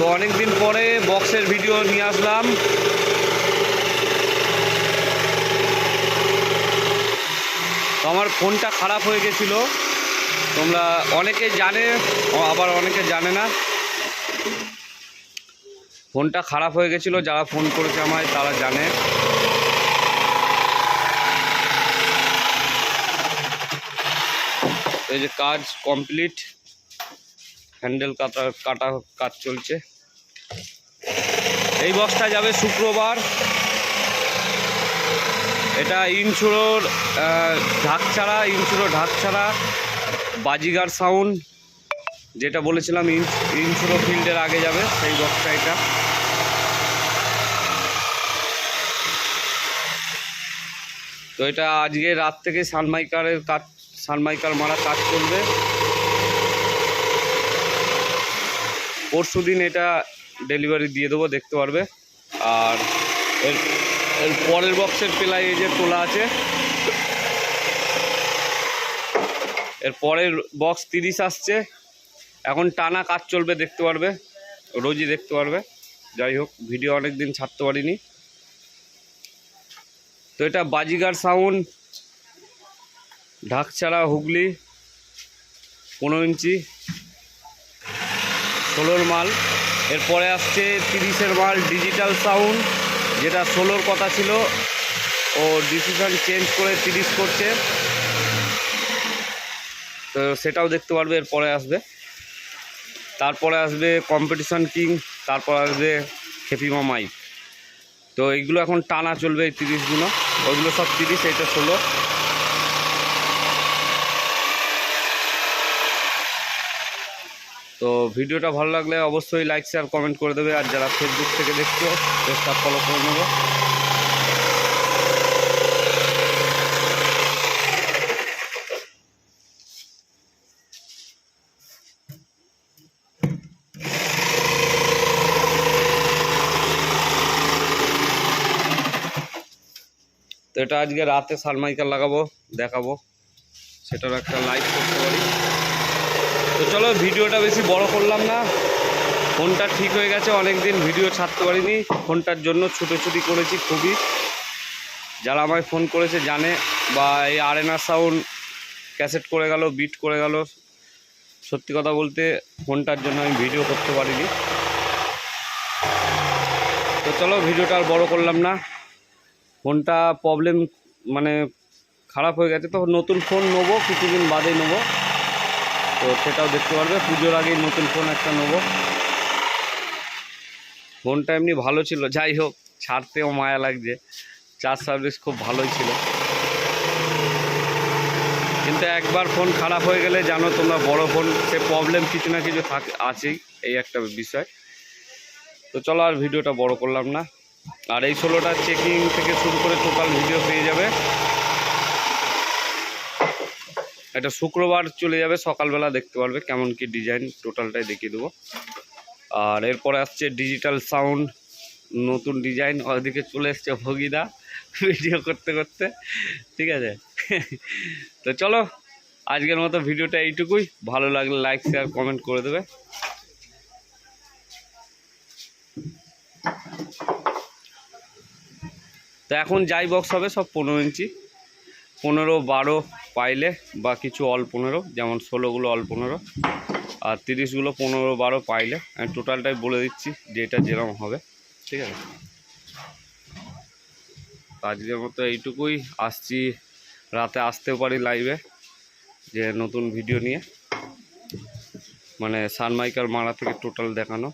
তো অনেক দিন পরে বক্সের ভিডিও নিয়ে আসলাম। তো আমার ফোনটা খারাপ হয়ে গেছিল। তোমরা অনেকে জানে, আবার অনেকে জানে না। ফোনটা খারাপ হয়ে গেছিল, যারা ফোন করেছে আমায়, তারা জানে। এই যে কাজ কমপ্লিট। হ্যান্ডেল কাটা কাটা কাজ চলছে। এই বক্সটা যাবে শুক্রবার। এটা ইনসুরোর ঢাক ছাড়া ইনসুরো ঢাক ছাড়া বাজিগার সাউন্ড যেটা বলেছিলাম ইন, ইনসুরো ফিল্ডের আগে যাবে সেই বক্সটা এটা। তো এটা আজকে রাত থেকে সানমাইকারের কাজ, সানমাইকার মারা কাজ করবে। পরশু দিন এটা ডেলিভারি দিয়ে দেবো, দেখতে পারবে। আর এর পরের বক্সের পেলাই এই যে তোলা আছে। এর পরের বক্স তিরিশ আসছে। এখন টানা কাজ চলবে, দেখতে পারবে। রোজই দেখতে পারবে। যাই হোক ভিডিও অনেক দিন ছাড়তে পারিনি। তো এটা বাজিগার সাউন্ড ঢাকছাড়া হুগলি, পনেরো ইঞ্চি। ষোলোর মাল। এরপরে আসছে তিরিশের মাল ডিজিটাল সাউন্ড, যেটা ষোলোর কথা ছিল। ও ডিসিশন চেঞ্জ করে তিরিশ করছে। তো সেটাও দেখতে পারবে, এরপরে আসবে। তারপরে আসবে কম্পিটিশন কিং তারপর আসবে খেপিমা মাইক তো এইগুলো এখন টানা চলবে এই তিরিশগুলো ওইগুলো সব তিরিশ, এইটা ষোলো। তো ভিডিওটা ভালো লাগলে অবশ্যই লাইক শেয়ার কমেন্ট করে দেবে। আর যারা ফেসবুক থেকে দেখছ, পেজটা ফলো করে নেবে। তো এটা আজকে রাতে সানমাইকার লাগাবো, দেখাবো। সেটার একটা লাইভ করতে পারি। তো চলো, ভিডিওটা বেশি বড় করলাম না। ফোনটা ঠিক হয়ে গেছে অনেক দিন ভিডিও ছাড়তে পারিনি। ফোনটার জন্য ছুটোছুটি করেছি খুবই। যারা আমায় ফোন করেছে জানে, বা এই আরেনা সাউন্ড ক্যাসেট করে গেল, বিট করে গেল। সত্যি কথা বলতে, ফোনটার জন্য আমি ভিডিও করতে পারিনি। তো চলো, ভিডিওটা আর বড় করলাম না। ফোনটা প্রবলেম মানে খারাপ হয়ে গেছে। তো নতুন ফোন নেব, কিছুদিন বাদে নেব। তো সেটাও দেখতে পারবে। পুজোর আগেই নতুন ফোন একটা নেব। ফোনটা এমনি ভালো ছিল। যাই হোক, ছাড়তেও মায়া লাগছে। চার্জ সার্ভিস খুব ভালোই ছিল। কিন্তু একবার ফোন খারাপ হয়ে গেলে জানো তোমরা বড় ফোন সে প্রবলেম কিছু না কিছু থাক, আছেই। এই একটা বিষয়। তো চলো আর ভিডিওটা বড় করলাম না। আর এই ষোলোটা চেকিং থেকে শুরু করে টোটাল ভিডিও পেয়ে যাবে। এটা শুক্রবার চলে যাবে, সকালবেলা দেখতে পারবে কেমন কি ডিজাইন টোটালটাই দেখিয়ে দেবো। আর এরপরে আসছে ডিজিটাল সাউন্ড নতুন ডিজাইন ওদিকে চলে এসছে ভগিদা ভিডিও করতে করতে, ঠিক আছে? তো চলো, আজকের মতো ভিডিওটা এইটুকুই। ভালো লাগলে লাইক শেয়ার কমেন্ট করে দেবে। তো এখন যাই বক্স হবে, সব পনেরো ইঞ্চি। পনেরো, বারো পাইলে বা কিছু অল পনেরো, যেমন ষোলোগুলো অল পনেরো আর তিরিশগুলো পনেরো বারো পাইলে আমি টোটালটাই বলে দিচ্ছি যে এটা যেরকম হবে, ঠিক আছে? আজকের মতো এইটুকুই, আসছি রাতে আসতেও পারি লাইভে যে নতুন ভিডিও নিয়ে। মানে সানমাইকার মারা থেকে টোটাল দেখানো।